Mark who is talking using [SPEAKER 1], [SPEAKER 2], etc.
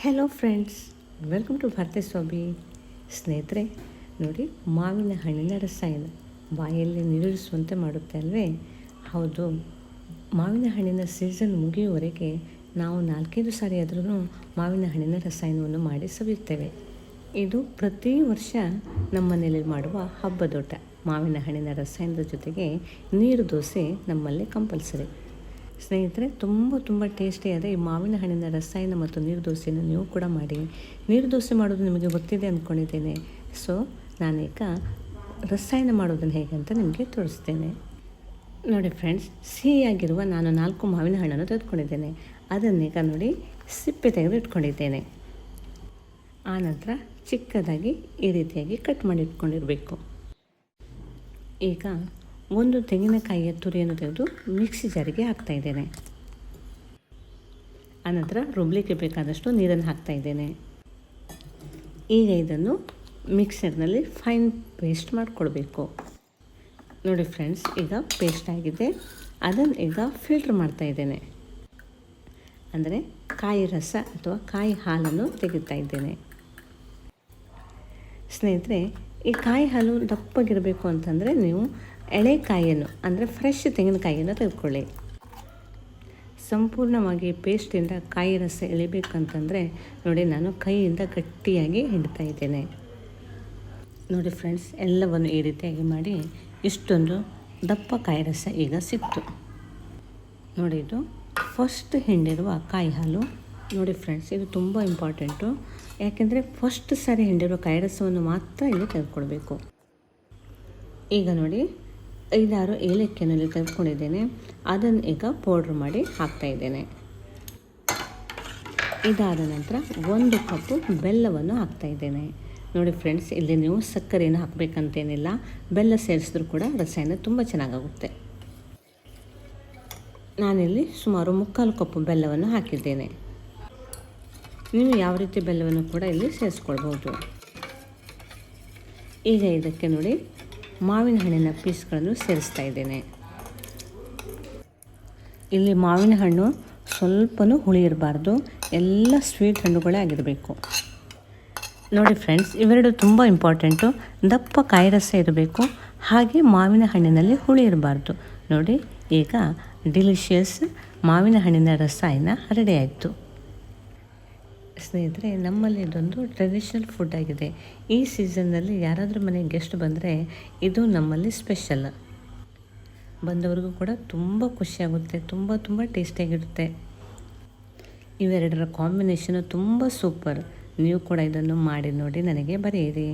[SPEAKER 1] Hello friends welcome to Bharathe Swami ಸ್ನೇಹಿತರೆ ನೋಡಿ, ಮಾವಿನ ಹಣ್ಣಿನ ರಸಾಯನ. ಬಾಯಲ್ಲಿ ನೀರಿಸುವಂತೆ ಮಾಡುತ್ತೆ ಅಲ್ವೇ? ಹೌದು. ಮಾವಿನ ಹಣ್ಣಿನ ಸೀಸನ್ ಮುಗಿಯುವವರೆಗೆ ನಾವು ನಾಲ್ಕೈದು ಸಾರಿ ಆದ್ರೂ ಮಾವಿನ ಹಣ್ಣಿನ ರಸಾಯನವನ್ನು ಮಾಡಿ ಸವಿಯುತ್ತೇವೆ. ಇದು ಪ್ರತಿ ವರ್ಷ ನಮ್ಮ ಮನೆಯಲ್ಲಿ ಮಾಡುವ ಹಬ್ಬದೋಟ. ಮಾವಿನ ಹಣ್ಣಿನ ರಸಾಯನದ ಜೊತೆಗೆ ನೀರು ದೋಸೆ ನಮ್ಮಲ್ಲಿ ಕಂಪಲ್ಸರಿ ಸ್ನೇಹಿತರೆ, ತುಂಬ ತುಂಬ ಟೇಸ್ಟಿಯಾದ ಈ ಮಾವಿನ ಹಣ್ಣಿನ ರಸಾಯನ ಮತ್ತು ನೀರು ದೋಸೆಯನ್ನು ನೀವು ಕೂಡ ಮಾಡಿ. ನೀರು ದೋಸೆ ಮಾಡೋದು ನಿಮಗೆ ಗೊತ್ತಿದೆ ಅಂದ್ಕೊಂಡಿದ್ದೇನೆ ಸೊ ನಾನೀಗ ರಸಾಯನ ಮಾಡೋದನ್ನು ಹೇಗೆ ಅಂತ ನಿಮಗೆ ತೋರಿಸ್ತೇನೆ. ನೋಡಿ ಫ್ರೆಂಡ್ಸ್ ಸಿಹಿಯಾಗಿರುವ ನಾನು ನಾಲ್ಕು ಮಾವಿನ ಹಣ್ಣನ್ನು ತೆಗೆದುಕೊಂಡಿದ್ದೇನೆ. ಅದನ್ನೀಗ ನೋಡಿ ಸಿಪ್ಪೆ ತೆಗೆದು ಇಟ್ಕೊಂಡಿದ್ದೇನೆ. ಆನಂತರ ಚಿಕ್ಕದಾಗಿ ಈ ರೀತಿಯಾಗಿ ಕಟ್ ಮಾಡಿ ಇಟ್ಕೊಂಡಿರಬೇಕು. ಈಗ ಒಂದು ತೆಂಗಿನಕಾಯಿಯ ತುರಿಯನ್ನು ತೆಗೆದು ಮಿಕ್ಸಿ ಜಾರಿಗೆ ಹಾಕ್ತಾ ಇದ್ದೇನೆ. ಆನಂತರ ರುಬ್ಲಿಕ್ಕೆ ಬೇಕಾದಷ್ಟು ನೀರನ್ನು ಹಾಕ್ತಾ ಇದ್ದೇನೆ. ಈಗ ಇದನ್ನು ಮಿಕ್ಸರ್ನಲ್ಲಿ ಫೈನ್ ಪೇಸ್ಟ್ ಮಾಡಿಕೊಳ್ಬೇಕು. ನೋಡಿ ಫ್ರೆಂಡ್ಸ್, ಈಗ ಪೇಸ್ಟ್ ಆಗಿದೆ. ಅದನ್ನು ಈಗ ಫಿಲ್ಟ್ರ್ ಮಾಡ್ತಾ ಇದ್ದೇನೆ. ಅಂದರೆ ಕಾಯಿ ರಸ ಅಥವಾ ಕಾಯಿ ಹಾಲನ್ನು ತೆಗಿತಾ ಇದ್ದೇನೆ. ಸ್ನೇಹಿತರೆ, ಈ ಕಾಯಿ ಹಾಲು ದಪ್ಪಗಿರಬೇಕು ಅಂತಂದರೆ ನೀವು ಎಳೆ ಕಾಯಿಯನ್ನು ಅಂದರೆ ಫ್ರೆಶ್ ತೆಂಗಿನಕಾಯಿಯನ್ನು ತೆಗೆದುಕೊಳ್ಳಿ. ಸಂಪೂರ್ಣವಾಗಿ ಪೇಸ್ಟಿಂದ ಕಾಯಿ ರಸ ಎಳಿಬೇಕಂತಂದರೆ ನೋಡಿ ನಾನು ಕೈಯಿಂದ ಗಟ್ಟಿಯಾಗಿ ಹಿಡ್ತಾ ಇದ್ದೇನೆ. ನೋಡಿ ಫ್ರೆಂಡ್ಸ್ ಎಲ್ಲವನ್ನು ಈ ರೀತಿಯಾಗಿ ಮಾಡಿ ಇಷ್ಟೊಂದು ದಪ್ಪ ಕಾಯಿ ರಸ ಈಗ ಸಿಕ್ತು. ನೋಡಿ ಇದು ಫಸ್ಟ್ ಹಿಂಡಿರುವ ಕಾಯಿ ಹಾಲು. ನೋಡಿ ಫ್ರೆಂಡ್ಸ್ ಇದು ತುಂಬ ಇಂಪಾರ್ಟೆಂಟು ಯಾಕೆಂದರೆ ಫಸ್ಟ್ ಸಾರಿ ಹಿಂಡಿರುವ ಕಾಯಿ ರಸವನ್ನು ಮಾತ್ರ ಇಲ್ಲಿ ತೆಗೆದುಕೊಳ್ಬೇಕು. ಈಗ ನೋಡಿ ಐದಾರು ಏಲಕ್ಕಿಯಲ್ಲಿ ತೆಗೆದುಕೊಂಡಿದ್ದೇನೆ. ಅದನ್ನು ಈಗ ಪೌಡ್ರ್ ಮಾಡಿ ಹಾಕ್ತಾ ಇದ್ದೇನೆ. ಇದಾದ ನಂತರ ಒಂದು ಕಪ್ಪು ಬೆಲ್ಲವನ್ನು ಹಾಕ್ತಾ ಇದ್ದೇನೆ. ನೋಡಿ ಫ್ರೆಂಡ್ಸ್ ಇಲ್ಲಿ ನೀವು ಸಕ್ಕರೆಯನ್ನು ಹಾಕಬೇಕಂತೇನಿಲ್ಲ. ಬೆಲ್ಲ ಸೇರಿಸಿದ್ರೂ ಕೂಡ ರಸಾಯನ ತುಂಬ ಚೆನ್ನಾಗಾಗುತ್ತೆ. ನಾನಿಲ್ಲಿ ಸುಮಾರು ಮುಕ್ಕಾಲು ಕಪ್ಪು ಬೆಲ್ಲವನ್ನು ಹಾಕಿದ್ದೇನೆ. ನೀವು ಯಾವ ರೀತಿ ಬೆಲ್ಲವನ್ನು ಕೂಡ ಇಲ್ಲಿ ಸೇರಿಸ್ಕೊಳ್ಬೋದು ಈಗ ಇದಕ್ಕೆ ನೋಡಿ ಮಾವಿನ ಹಣ್ಣಿನ ಪೀಸ್ಗಳನ್ನು ಸೇರಿಸ್ತಾ ಇದ್ದೇನೆ. ಇಲ್ಲಿ ಮಾವಿನ ಹಣ್ಣು ಸ್ವಲ್ಪನೂ ಹುಳಿ ಇರಬಾರ್ದು. ಎಲ್ಲ ಸ್ವೀಟ್ ಹಣ್ಣುಗಳೇ ಆಗಿರಬೇಕು. ನೋಡಿ ಫ್ರೆಂಡ್ಸ್ ಇವೆರಡು ತುಂಬ ಇಂಪಾರ್ಟೆಂಟು ದಪ್ಪ ಕಾಯಿ ರಸ ಇರಬೇಕು. ಹಾಗೆ ಮಾವಿನ ಹಣ್ಣಿನಲ್ಲಿ ಹುಳಿ ಇರಬಾರ್ದು. ನೋಡಿ, ಈಗ ಡಿಲಿಷಿಯಸ್ ಮಾವಿನ ಹಣ್ಣಿನ ರಸಾಯನ ರೆಡಿ ಆಯಿತು. ಸ್ನೇಹಿತರೆ, ನಮ್ಮಲ್ಲಿ ಇದೊಂದು ಟ್ರೆಡಿಷ್ನಲ್ ಫುಡ್ ಆಗಿದೆ. ಈ ಸೀಸನ್ನಲ್ಲಿ ಯಾರಾದರೂ ಮನೆಗೆ ಗೆಸ್ಟ್ ಬಂದರೆ ಇದು ನಮ್ಮಲ್ಲಿ ಸ್ಪೆಷಲ್ ಬಂದವ್ರಿಗೂ ಕೂಡ ತುಂಬ ಖುಷಿಯಾಗುತ್ತೆ ತುಂಬ ತುಂಬ ಟೇಸ್ಟಿಯಾಗಿರುತ್ತೆ ಇವೆರಡರ ಕಾಂಬಿನೇಷನು ತುಂಬ ಸೂಪರ್ ನೀವು ಕೂಡ ಇದನ್ನು ಮಾಡಿ ನೋಡಿ ನನಗೆ ಬರೆಯಿರಿ.